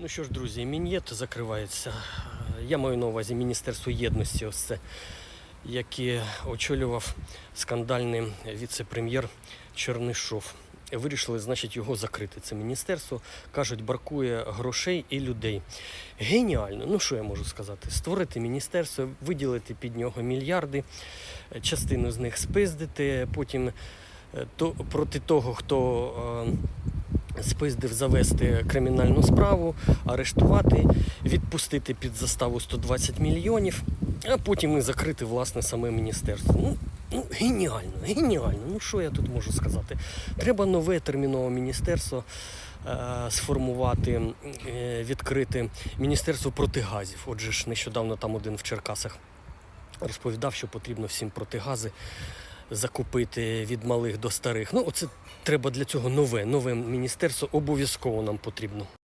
Ну що ж, друзі, мін'єт закривається. Я маю на увазі Міністерство єдності, ось це, яке очолював скандальний віце-прем'єр Чернишов. Вирішили, значить, його закрити. Це міністерство. Кажуть, бракує грошей і людей. Геніально. Ну що я можу сказати? Створити міністерство, виділити під нього мільярди, частину з них спиздити, потім е, то, проти того, хто. Спиздив завести кримінальну справу, арештувати, відпустити під заставу 120 мільйонів, а потім і закрити власне саме міністерство. Ну, ну геніально, геніально. Ну що я тут можу сказати? Треба нове термінове міністерство. е, Сформувати, е, відкрити міністерство протигазів. Отже ж, нещодавно там один в Черкасах розповідав, що потрібно всім протигази закупити від малих до старих. Ну, оце треба для цього нове, нове міністерство обов'язково нам потрібно.